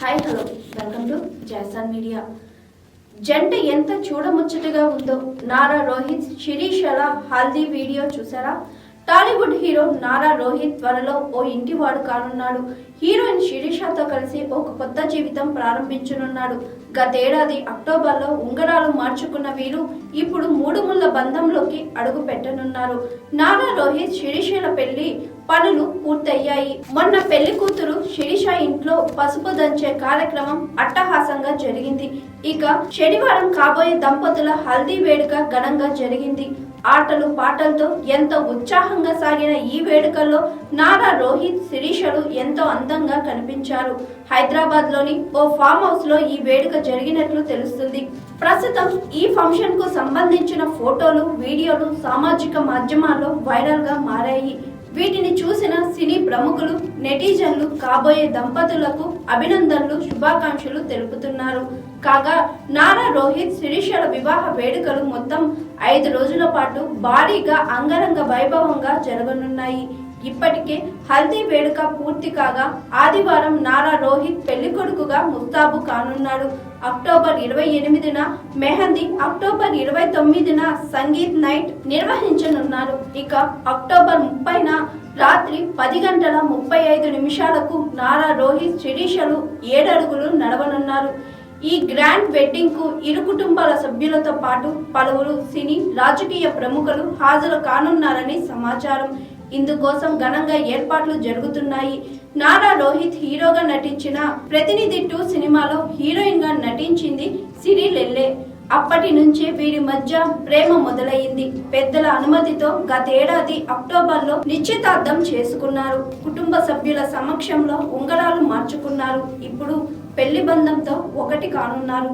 Hi hello welcome to Jason media జంట ఎంత చూడముచ్చటగా ఉందో నారా రోహిత్ శిరీషల హల్దీ వీడియో చూసారా? టాలీవుడ్ హీరో నారా రోహిత్ త్వరలో ఓ ఇంటివాడు కానున్నాడు. హీరోయిన్ శిరీషతో కలిసి ఒక కొత్త జీవితం ప్రారంభించనున్నాడు. గతేడాది అక్టోబర్లో ఉంగరాలు మార్చుకున్న వీరు ఇప్పుడు మూడు ముళ్ళ బంధంలోకి అడుగు పెట్టనున్నారు. నారా రోహిత్ శిరీషల పెళ్ళి పనులు పూర్తయ్యాయి. మొన్న పెళ్ళి కూతురు శిరీష ఇంట్లో పసుపు దంచే కార్యక్రమం అట్టహాసంగా జరిగింది. ఇక శనివారం కాబోయే దంపతుల హల్దీ వేడుక ఘనంగా జరిగింది. ఆటలు పాటలతో ఎంతో ఉత్సాహంగా సాగిన ఈ వేడుకల్లో నారా రోహిత్ శిరీషలు ఎంతో అందంగా కనిపించారు. హైదరాబాద్లోని ఓ ఫామ్ హౌస్లో ఈ వేడుక జరిగినట్లు తెలుస్తుంది. ప్రస్తుతం ఈ ఫంక్షన్కు సంబంధించిన ఫోటోలు వీడియోలు సామాజిక మాధ్యమాల్లో వైరల్గా మారాయి. వీటిని చూసిన సినీ ప్రముఖులు నెటిజన్లు కాబోయే దంపతులకు అభినందనలు శుభాకాంక్షలు తెలుపుతున్నారు. కాగా నారా రోహిత్ శిరీషల వివాహ వేడుకలు మొత్తం ఐదు రోజుల పాటు భారీగా అంగరంగ వైభవంగా జరగనున్నాయి. ఇప్పటికే హల్దీ వేడుక పూర్తి కాగా ఆదివారం నారా రోహిత్ పెళ్ళి కొడుకుగా ముస్తాబు కానున్నాడు. అక్టోబర్ ఇరవై ఎనిమిదిన మెహందీ అక్టోబర్ ఇరవై తొమ్మిదిన సంగీత్ నైట్ నిర్వహించనున్నారు ఇక అక్టోబర్ ముప్పైన రాత్రి పది గంటల ముప్పై ఐదు నిమిషాలకు నారా రోహిత్ శిరీషలు ఏడడుగులు నడవనున్నారు. ఈ గ్రాండ్ వెడ్డింగ్కు ఇరు కుటుంబాల సభ్యులతో పాటు పలువురు సినీ రాజకీయ ప్రముఖులు హాజరు కానున్నారని సమాచారం. ఇందుకోసం ఘనంగా ఏర్పాట్లు జరుగుతున్నాయి. నారా రోహిత్ హీరోగా నటించిన ప్రతినిధి టూ సినిమాలో హీరోయిన్గా నటించింది అప్పటి నుంచే వీరి మధ్య ప్రేమ మొదలైంది. పెద్దల అనుమతితో గతేడాది అక్టోబర్లో నిశ్చితార్థం చేసుకున్నారు. కుటుంబ సభ్యుల సమక్షంలో ఉంగరాలు మార్చుకున్నారు. ఇప్పుడు పెళ్ళి బంధంతో ఒకటి కానున్నారు.